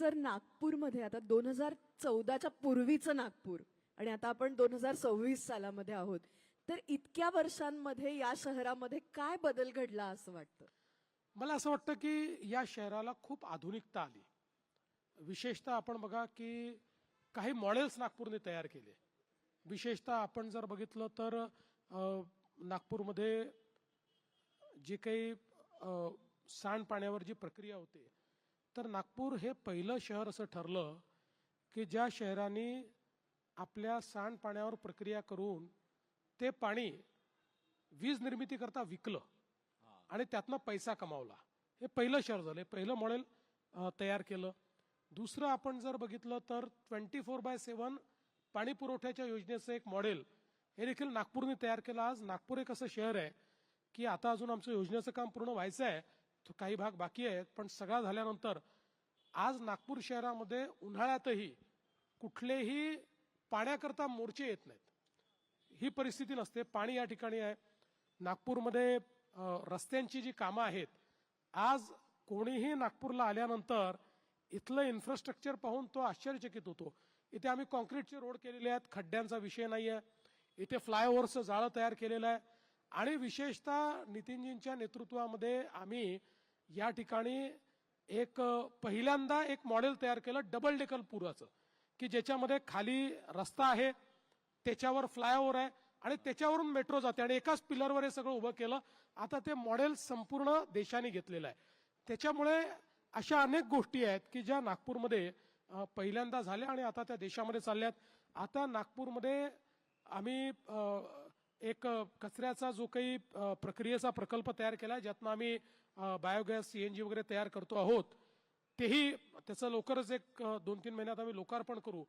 Sir नागपूरमध्ये आता दोन हजार चौदाच्या पूर्वीचं नागपूर आणि आता आपण दोन हजार सव्वीस सालामध्ये आहोत. तर इतक्या वर्षांमध्ये या शहरामध्ये काय बदल घडला असं वाटतं? मला असं वाटतं की या शहराला खूप आधुनिकता आली. विशेषतः आपण बघा की काही मॉडेल्स नागपूरने तयार केले. विशेषतः आपण जर बघितलं तर नागपूरमध्ये जे काही सांडपाण्यावर जी प्रक्रिया होते तर नागपूर हे पहिलं शहर असं ठरलं की ज्या शहराने आपल्या सांडपाण्यावर प्रक्रिया करून ते पाणी वीज निर्मिती करता विकलं आणि त्यातनं पैसा कमावला. हे पहिलं शहर झालं. पहिलं मॉडेल तयार केलं. दुसरं आपण जर बघितलं तर ट्वेंटी फोर बाय सेवन पाणी पुरवठ्याच्या योजनेचं एक मॉडेल हे देखील नागपूरने तयार केलं. आज नागपूर एक असं शहर आहे की आता अजून आमचं योजनेचं काम पूर्ण व्हायचं आहे. तो काही भाग बाकी आहेत पण सगळा झाल्यानंतर आज नागपूर शहरामध्ये उन्हाळ्यातही कुठलेही पाण्याकरता मोर्चे येत नाहीत. ही परिस्थिती नसते. पाणी या ठिकाणी आहे. नागपूरमध्ये रस्त्यांची जी कामं आहेत आज कोणीही नागपूरला आल्यानंतर इथलं इन्फ्रास्ट्रक्चर पाहून तो आश्चर्यचकित होतो. इथे आम्ही कॉन्क्रीटचे रोड केलेले आहेत. खड्ड्यांचा विषय नाही आहे इथे फ्लायओव्हरचं जाळं तयार केलेलं आहे. आणि विशेषतः नितीनजींच्या नेतृत्वामध्ये आम्ही या ठिकाणी एक पहिल्यांदा एक मॉडेल तयार केलं डबल डेकल पुराचं की ज्याच्यामध्ये खाली रस्ता आहे त्याच्यावर फ्लायओव्हर आहे आणि त्याच्यावरून मेट्रो जाते आणि एकाच पिलरवर हे सगळं उभं केलं. आता ते मॉडेल संपूर्ण देशाने घेतलेलं आहे. त्याच्यामुळे अशा अनेक गोष्टी आहेत की ज्या नागपूरमध्ये पहिल्यांदा झाल्या आणि आता त्या देशामध्ये चालल्यात आता नागपूरमध्ये आम्ही एक कचऱ्याचा जो काही प्रक्रियेचा प्रकल्प तयार केला ज्यातनं आम्ही बायोगॅस सीएनजी वगैरे तयार करतो आहोत तेही त्याचं लवकरच एक दोन तीन महिन्यात आम्ही लोकार्पण करू.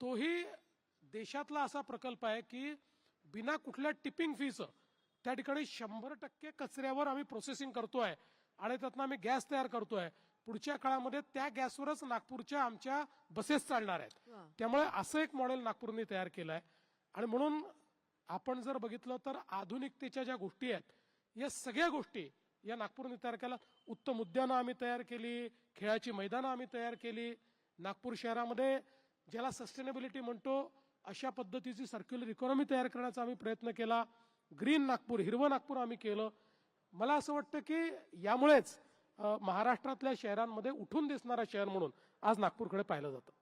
तोही देशातला असा प्रकल्प आहे की बिना कुठल्या टिपिंग फीचं त्या ठिकाणी शंभर टक्के कचऱ्यावर आम्ही प्रोसेसिंग करतोय आणि त्यातनं आम्ही गॅस तयार करतोय पुढच्या काळामध्ये त्या गॅसवरच नागपूरच्या आमच्या बसेस चालणार आहेत. त्यामुळे असं एक मॉडेल नागपूरने तयार केलं आहे आणि म्हणून आपण जर बघितलं तर आधुनिकतेच्या ज्या गोष्टी आहेत या सगळ्या गोष्टी या नागपूरने तयार केल्या. उत्तम उद्यानं आम्ही तयार केली खेळाची मैदानं आम्ही तयार केली. नागपूर शहरामध्ये ज्याला सस्टेनेबिलिटी म्हणतो अशा पद्धतीची सर्क्युलर इकॉनॉमी तयार करण्याचा आम्ही प्रयत्न केला. ग्रीन नागपूर हिरवं नागपूर आम्ही केलं. मला असं वाटतं की यामुळेच महाराष्ट्रातल्या शहरांमध्ये उठून दिसणारा शहर म्हणून आज नागपूरकडे पाहिलं जातं.